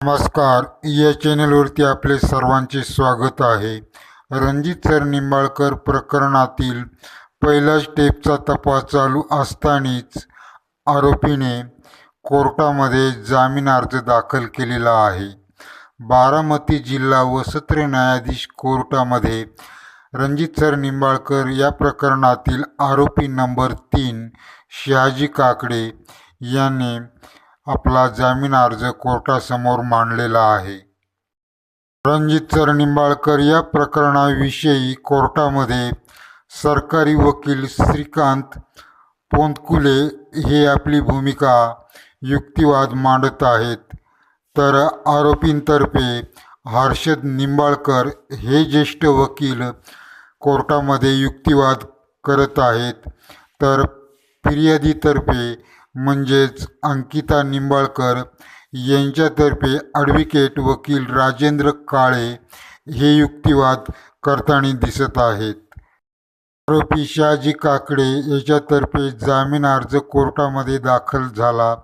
नमस्कार. या चॅनलवरती आपले सर्वांचे स्वागत आहे. रणजित सर निंबाळकर प्रकरणातील पहिला स्टेपचा तपास चालू असतानाच आरोपीने कोर्टामध्ये जामीन अर्ज दाखल केलेला आहे. बारामती जिल्हा व सत्र न्यायाधीश कोर्टामध्ये रणजित सर निंबाळकर या प्रकरणातील आरोपी नंबर तीन शहाजी काकडे याने आपला जामीन अर्ज कोर्टासमोर मांडलेला आहे. रणजित सर निंबाळकर या प्रकरणाविषयी कोर्टामध्ये सरकारी वकील श्रीकांत पोंतकुले हे आपली भूमिका युक्तिवाद मांडत आहेत. तर आरोपींतर्फे हर्षद निंबाळकर हे ज्येष्ठ वकील कोर्टामध्ये युक्तिवाद करत आहेत. तर फिर्यादीतर्फे म्हणजेच अंकिता निंबाळकर यांच्यातर्फे ॲडव्होकेट वकील राजेंद्र काळे हे युक्तिवाद करताना दिसत आहेत. आरोपी शहाजी काकडे याच्यातर्फे जामीन अर्ज कोर्टामध्ये दाखल झाला.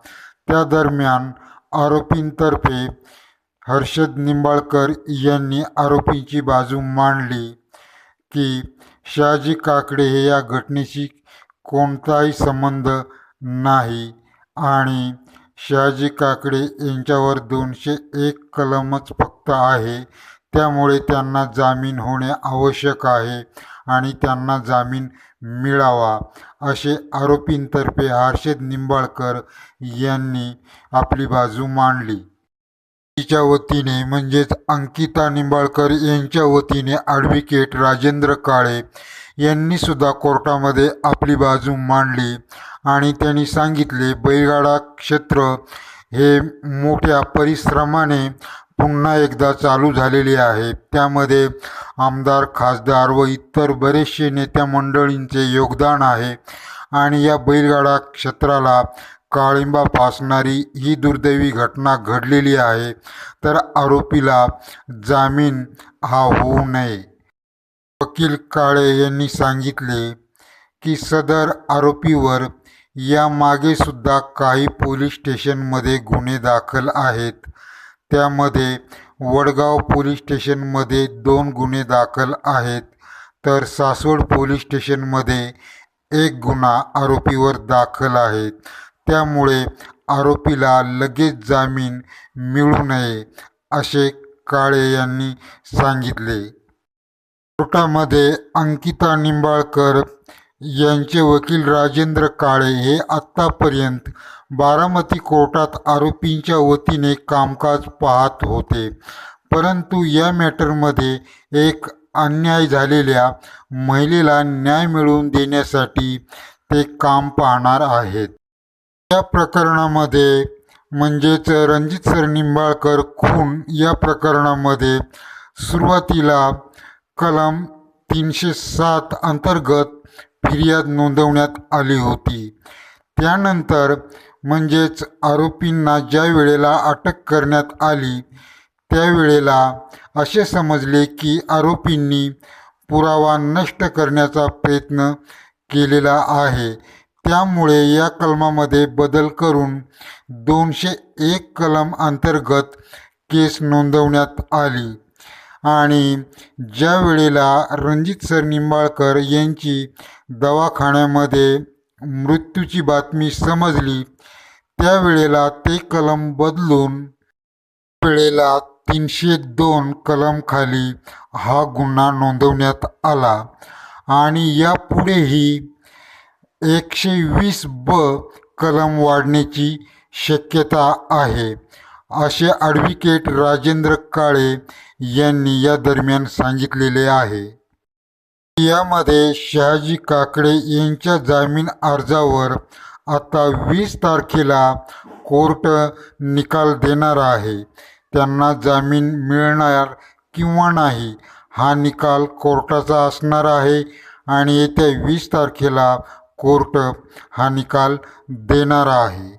त्या दरम्यान आरोपींतर्फे हर्षद निंबाळकर यांनी आरोपींची बाजू मांडली की शहाजी काकडे हे या घटनेशी कोणताही संबंध नाही. आणि शहाजी काकडे यांच्यावर दोनशे एक कलमच फक्त आहे. त्यामुळे त्यांना जामीन होणे आवश्यक आहे आणि त्यांना जामीन मिळावा असे आरोपींतर्फे हर्षद निंबाळकर यांनी आपली बाजू मांडली. तिच्या वतीने म्हणजेच अंकिता निंबाळकर यांच्या वतीने ॲडव्होकेट राजेंद्र काळे यांनी सुद्धा कोर्टामध्ये आपली बाजू मांडली आणि त्यांनी सांगितले बैलगाडा क्षेत्र हे मोठ्या परिश्रमाने पुन्हा एकदा चालू झालेले आहे. त्यामध्ये आमदार खासदार व इतर बरेचसे नेत्या मंडळींचे योगदान आहे आणि या बैलगाडा क्षेत्राला काळिंबा फासणारी ही दुर्दैवी घटना घडलेली आहे तर आरोपीला जामीन हा होऊ नये. वकील काळे यांनी सांगितले की सदर आरोपीवर यामागे सुद्धा काही पोलीस स्टेशनमध्ये गुन्हे दाखल आहेत. त्यामध्ये वडगाव पोलीस स्टेशनमध्ये दोन गुन्हे दाखल आहेत तर सासवड पोलीस स्टेशनमध्ये एक गुन्हा आरोपीवर दाखल आहे. त्यामुळे आरोपीला लगेच जामीन मिळू नये असे काळे यांनी सांगितले. कोर्टामध्ये अंकिता निंबाळकर यांचे वकील राजेंद्र काळे हे आत्तापर्यंत बारामती कोर्टात आरोपींच्या वतीने कामकाज पाहत होते. परंतु या मॅटरमध्ये एक अन्याय झालेल्या महिलेला न्याय मिळवून देण्यासाठी ते काम पाहणार आहेत. या प्रकरणामध्ये म्हणजेच रणजित सर निंबाळकर खून या प्रकरणामध्ये सुरुवातीला कलम तीनशे सात अंतर्गत फिर्याद नोंदवण्यात आली होती. त्यानंतर म्हणजेच आरोपींना ज्या वेळेला अटक करण्यात आली त्यावेळेला असे समजले की आरोपींनी पुरावा नष्ट करण्याचा प्रयत्न केलेला आहे. त्यामुळे या कलमामध्ये बदल करून दोनशे एक कलम अंतर्गत केस नोंदवण्यात आली. आणि ज्या वेळेला रणजित सर निंबाळकर यांची दवाखान्यामध्ये मृत्यूची बातमी समजली त्यावेळेला ते कलम बदलून वेळेला तीनशे दोन कलमखाली हा गुन्हा नोंदवण्यात आला. आणि यापुढेही एकशे वीस ब कलम वाढण्याची शक्यता आहे. असे ॲडव्होकेट राजेंद्र काळे यांनी या दरम्यान सांगितलेले आहे. यामध्ये शहाजी काकडे यांच्या जामीन अर्जावर आता वीस तारखेला कोर्ट निकाल देणार आहे. त्यांना जामीन मिळणार किंवा नाही हा निकाल कोर्टाचा असणार आहे आणि येत्या वीस तारखेला कोर्ट हा निकाल देणारा आहे.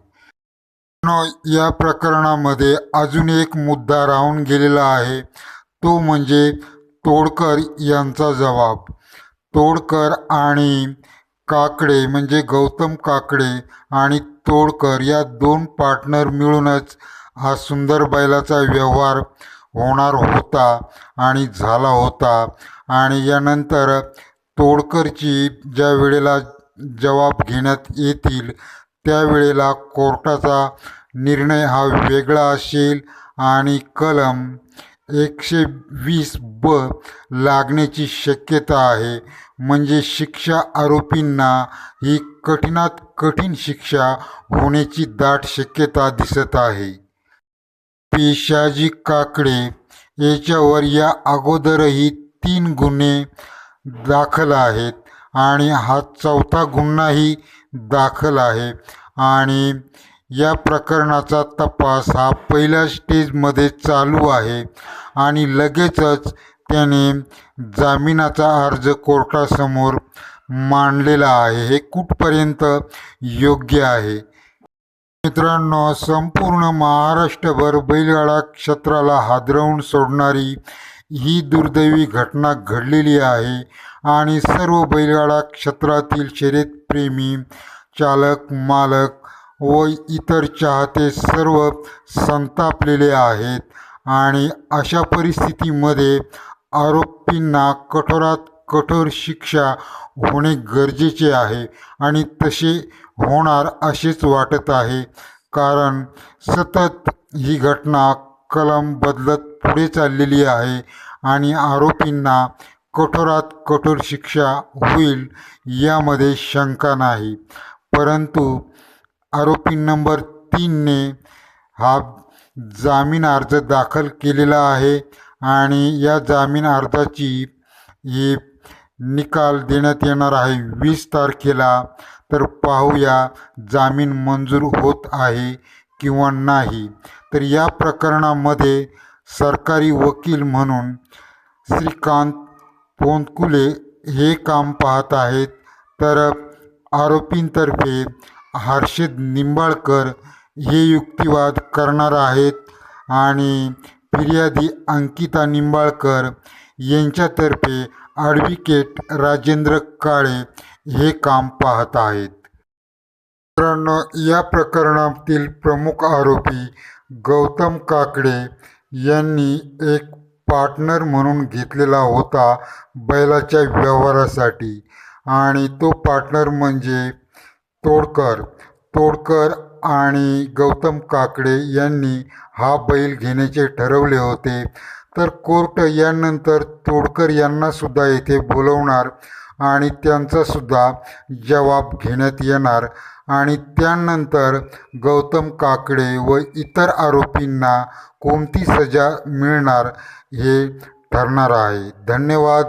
या प्रकरणामध्ये अजून एक मुद्दा राहून गेलेला आहे. तो म्हणजे तोडकर यांचा जबाब. तोडकर आणि काकडे म्हणजे गौतम काकडे आणि तोडकर या दोन पार्टनर मिळूनच हा सुंदर बैलाचा व्यवहार होणार होता आणि झाला होता. आणि यानंतर तोडकरची ज्या वेळेला जबाब घेण्यात येतील. त्यावेळेला कोर्टाचा निर्णय हा वेगळा असेल आणि कलम एकशे वीस ब लागण्याची शक्यता आहे. म्हणजे शिक्षा आरोपींना ही कठीणात कठीण शिक्षा होण्याची दाट शक्यता दिसत आहे. पेशाजी काकडे याच्यावर या अगोदरही तीन गुन्हे दाखल आहेत. आणि हा चौथा गुन्हाही दाखल आहे. आणि या प्रकरणाचा तपास हा पहिल्या स्टेजमध्ये चालू आहे. आणि लगेचच त्याने जामिनाचा अर्ज कोर्टासमोर मांडलेला आहे. हे कुठपर्यंत योग्य आहे? मित्रांनो संपूर्ण महाराष्ट्रभर बैलगाडा क्षेत्राला हादरवून सोडणारी ही दुर्दैवी घटना घडलेली आहे आणि सर्व बैलगाडा क्षेत्रातील शर्यतप्रेमी चालक मालक व इतर चाहते सर्व संतापलेले आहेत आणि अशा परिस्थितीमध्ये आरोपींना कठोरात कठोर शिक्षा होणे गरजेचे आहे आणि तसे होणार असेच वाटत आहे. कारण सतत ही घटना कलम बदलत पुढे चाललेली आहे आणि आरोपींना कठोरात कठोर शिक्षा होईल यामध्ये शंका नाही. परंतु आरोपी नंबर तीनने हा जामीन अर्ज दाखल केलेला आहे आणि या जामीन अर्जाची ही निकाल देण्यात येणार आहे वीस तारखेला. तर पाहूया जामीन मंजूर होत आहे किंवा नाही. तर या प्रकरणामध्ये सरकारी वकील म्हणून श्रीकांत पोंतकुले हे काम पाहत आहेत. तर आरोपींतर्फे हर्षद निंबाळकर हे युक्तिवाद करणार आहेत आणि फिर्यादी अंकिता निंबाळकर यांच्यातर्फे ॲडव्होकेट राजेंद्र काळे हे काम पाहत आहेत. मित्रांनो या प्रकरणातील प्रमुख आरोपी गौतम काकडे यांनी एक पार्टनर म्हणून घेतलेला होता बैलाच्या व्यवहारासाठी. आणि तो पार्टनर म्हणजे तोडकर. तोडकर आणि गौतम काकडे यांनी हा बैल घेण्याचे ठरवले होते. तर कोर्ट यानंतर तोडकर यांनासुद्धा येथे बोलवणार आणि त्यांचासुद्धा जबाब घेण्यात येणार. आणि त्यानंतर गौतम काकडे व इतर आरोपींना कोणती सजा मिळणार हे ठरणार आहे. धन्यवाद.